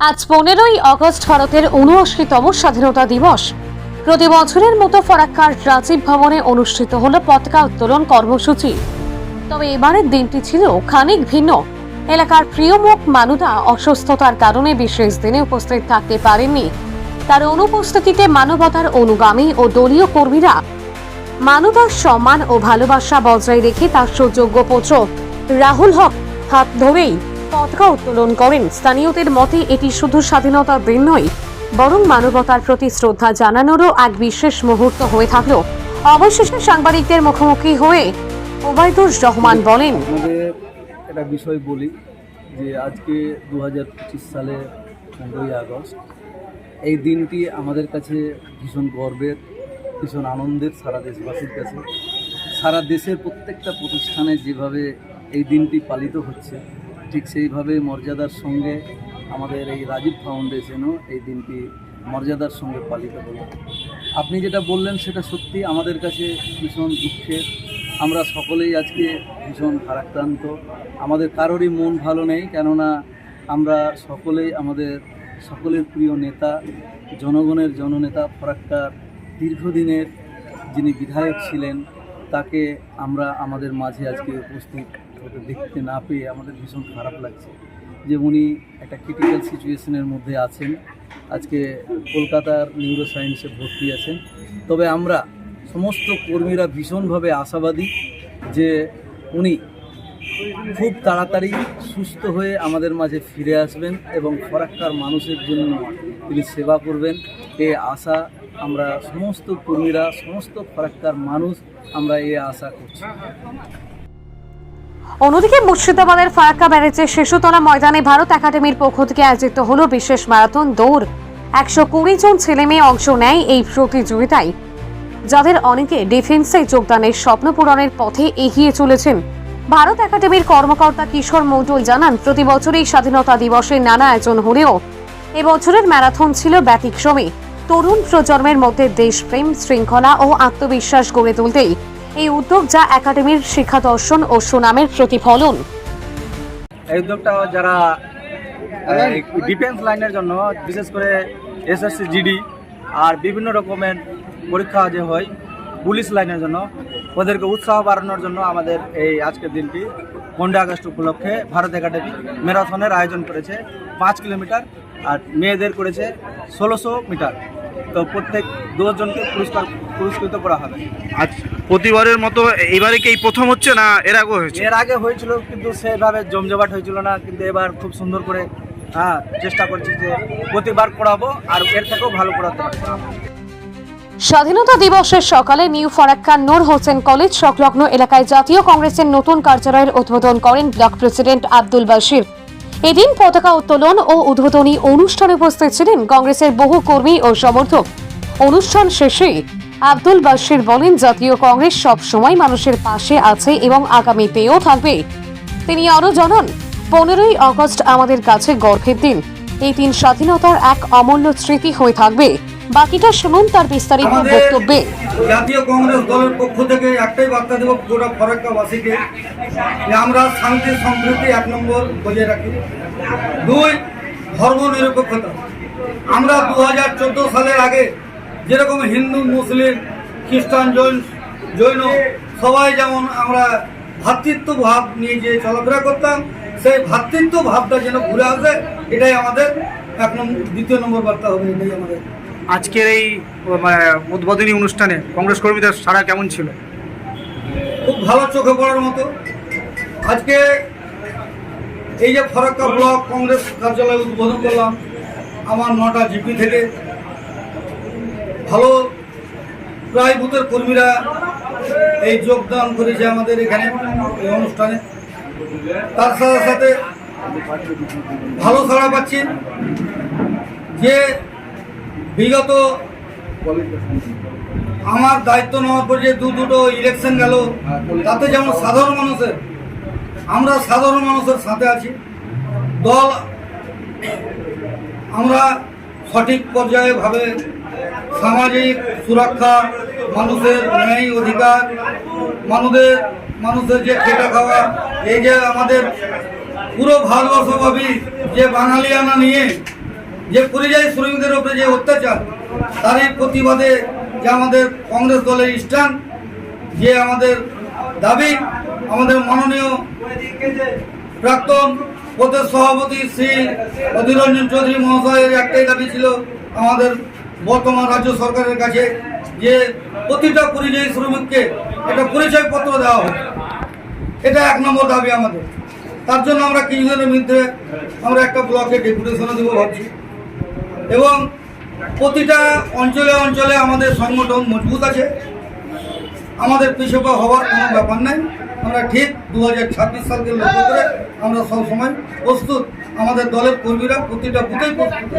আজ পনেরোই আগস্ট ভারতের উনআশিতম স্বাধীনতা দিবস। প্রতি বছরের মতো ফরাক্কার রাজীব ভবনে অনুষ্ঠিত হল পতাকা উত্তোলন কর্মসূচি। তবে এবারের দিনটি ছিল খানিক ভিন্ন। এলাকার প্রিয় মুখ মানুদা অসুস্থতার কারণে বিশেষ দিনে উপস্থিত থাকতে পারেননি। তার অনুপস্থিতিতে মানবতার অনুগামী ও দলীয় কর্মীরা মানবতার সম্মান ও ভালোবাসা বজায় রেখে তার সুযোগ্য পুত্র রাহুল হক হাত ধরেই পতাকা উত্তোলন করেন। স্থানীয়দের মতে, এটি শুধু স্বাধীনতার দিন নয় বরং মানবতার প্রতি শ্রদ্ধা জানানোরও এক বিশেষ মুহূর্ত হয়ে থাকল। অবশেষে সাংবাদিকদের মুখোমুখি হয়ে ওবায়দুর রহমান বলেন একটা বিষয় বলি, যে আজকে দু হাজার পঁচিশ সালে পনেরোই আগস্ট, এই দিনটি আমাদের কাছে ভীষণ গর্বের, ভীষণ আনন্দের সারা দেশবাসীর কাছে। সারা দেশের প্রত্যেকটা প্রতিষ্ঠানে যেভাবে এই দিনটি পালিত হচ্ছে ঠিক সেইভাবে মর্যাদার সঙ্গে আমাদের এই রাজীব ফাউন্ডেশনও এই দিনটি মর্যাদার সঙ্গে পালিত হলো। আপনি যেটা বললেন সেটা সত্যি, আমাদের কাছে ভীষণ দুঃখের। আমরা সকলেই আজকে ভীষণ ভারাক্রান্ত। আমাদের কারোরই মন ভালো নেই, কেননা আমরা সকলেই আমাদের সকলের প্রিয় নেতা, জনগণের জননেতা ফরাক্কার দীর্ঘদিনের যিনি বিধায়ক ছিলেন, তাকে আমরা আমাদের মাঝে আজকে উপস্থিত দেখতে না পেয়ে আমাদের ভীষণ খারাপ লাগছে যে উনি একটা ক্রিটিক্যাল সিচুয়েশনের মধ্যে আছেন। আজকে কলকাতার নিউরো সায়েন্সে ভর্তি আছেন। তবে আমরা সমস্ত কর্মীরা ভীষণভাবে আশাবাদী যে উনি খুব তাড়াতাড়ি সুস্থ হয়ে আমাদের মাঝে ফিরে আসবেন এবং ফরাক্কার মানুষের জন্য তিনি সেবা করবেন। এ আশা আমরা সমস্ত কর্মীরা, সমস্ত ফরাক্কার মানুষ আমরা এ আশা করছি। অন্যদিকে মুর্শিদাবাদের ফারাক্কা ব্যারেজের শিশুতলা ময়দানে ভারত একাডেমির পক্ষ থেকে আয়োজিত হল বিশেষ ম্যারাথন দৌড়। একশো কুড়ি জন ছেলে মেয়ে অংশ নেয় এই প্রতিযোগিতায়। যাদের অনেকে ডিফেন্সে যোগদানের স্বপ্ন পূরণের পথে এগিয়ে চলেছেন। ভারত একাডেমির কর্মকর্তা কিশোর মণ্ডল জানান, প্রতি বছরই স্বাধীনতা দিবসের নানা আয়োজন হলেও এবছরের ম্যারাথন ছিল ব্যতিক্রমী। তরুণ প্রজন্মের মধ্যে দেশপ্রেম, শৃঙ্খলা ও আত্মবিশ্বাস গড়ে তুলতেই এই উদ্যোগ যা একাডেমির শিক্ষা দর্শন ও সুনামের প্রতিফলন। এই উদ্যোগটা যারা ডিফেন্স লাইনের জন্য, বিশেষ করে এসএসসি জিডি আর বিভিন্ন রকমের পরীক্ষা যে হয় পুলিশ লাইনের জন্য, ওদেরকে উৎসাহ বাড়ানোর জন্য আমাদের এই আজকের দিনটি পনেরোই আগস্ট উপলক্ষে ভারত একাডেমি ম্যারাথনের আয়োজন করেছে, পাঁচ কিলোমিটার, আর মেয়েদের করেছে ষোলোশো মিটার। তো প্রত্যেক দশজনকে পুরস্কার পুরস্কৃত করা হবে। আজ প্রতিবারের মতো এবারে কি এই প্রথম হচ্ছে না এর আগে হয়েছে? এর আগে হয়েছিল কিন্তু সেভাবে জমজমাট হয়েছিল না কিন্তু এবার খুব সুন্দর করে হ্যাঁ চেষ্টা করছি যে প্রতিবার করাবো আর এর থেকেও ভালো করাতে পারব। স্বাধীনতা দিবসের সকালে নিউ ফারাক্কা নূর হোসেন কলেজ সংলগ্ন এলাকায় জাতীয় কংগ্রেসের নতুন কার্যালয়ের উদ্বোধন করেন ব্লক প্রেসিডেন্ট আব্দুল বাশির। এদিন পতাকা উত্তোলন ও উদ্বোধনী অনুষ্ঠানে উপস্থিত ছিলেন কংগ্রেসের বহু কর্মী ও সমর্থক। অনুষ্ঠান শেষে আব্দুল বাশির বলেন, জাতীয় কংগ্রেস সব সময় মানুষের পাশে আছে এবং আগামীতেও থাকবে। তিনি আরও জানান, পনেরোই অগস্ট আমাদের কাছে গর্ভের দিন। এই দিন স্বাধীনতার এক অমূল্য স্মৃতি হয়ে থাকবে। বাকিটা শুনুন তার বিস্তারিত বক্তব্যে। জাতীয় কংগ্রেস দলের পক্ষ থেকে একটাই বার্তা দেব গোটা ফরাক্কাবাসীকে যে আমরা শান্তি সম্প্রীতি এক নম্বর বজায় রাখি। দুই ধর্ম নিরপেক্ষতা আমরা দু হাজার চোদ্দ সালের আগে যেরকম হিন্দু মুসলিম খ্রিস্টান জৈন জৈন সবাই যেমন আমরা ভ্রাতৃত্ব ভাব নিয়ে যে চলাফেরা করতাম সেই ভাতৃত্ব ভাবটা যেন ঘুরে আসে এটাই আমাদের এক নম্বর দ্বিতীয় নম্বর বার্তা হবে এটাই আমাদের। আজকের এই মানে, উদ্বোধনী অনুষ্ঠানে কংগ্রেস কর্মীদের সারা কেমন ছিল? খুব ভালো চোখে পড়ার মতো। আজকে এই যে ফরাক্কা ব্লক কংগ্রেস কার্যালয় উদ্বোধন করলাম আমার নটা জিপি থেকে। ভালো প্রায় বুথের কর্মীরা এই যোগদান করেছে আমাদের এখানে এই অনুষ্ঠানে। তার সাথে সাথে ভালো সাড়া পাচ্ছি যে বিগত আমার দায়িত্ব নেওয়ার পর যে দু দুটো ইলেকশন গেল, তাতে যেমন সাধারণ মানুষের, আমরা সাধারণ মানুষের সাথে আছি। দল আমরা সঠিক পর্যায়ে ভাবে সামাজিক সুরক্ষা, মানুষের ন্যায় অধিকার, মানুষের মানুষের যে খেটা খাওয়া, এই যে আমাদের পুরো ভারতবর্ষব্যাপী যে বাঙালিয়ানা নিয়ে যে পরিযায়ী শ্রমিকদের উপরে যে অত্যাচার তারই প্রতিবাদে যে আমাদের কংগ্রেস দলের স্টান যে আমাদের দাবি, আমাদের মাননীয় প্রাক্তন প্রদেশ সভাপতি শ্রী অধীর রঞ্জন চৌধুরী মহাশয়ের একটাই দাবি ছিল আমাদের বর্তমান রাজ্য সরকারের কাছে যে প্রতিটা পরিযায়ী শ্রমিককে একটা পরিচয়পত্র দেওয়া হোক। এটা এক নম্বর দাবি আমাদের। তার জন্য আমরা কিছুদিনের মধ্যে আমরা একটা ব্লকে ডেপুটেশনও দেবো ভাবছি। এবং প্রতিটা অঞ্চলে অঞ্চলে আমাদের সংগঠন মজবুত আছে। আমাদের পিছপা হওয়ার কোনো ব্যাপার নাই। আমরা ঠিক দু হাজার ছাব্বিশ সালকে লক্ষ্য করে আমরা সবসময় প্রস্তুত। আমাদের দলের কর্মীরা প্রতিটা বুথেই প্রস্তুত।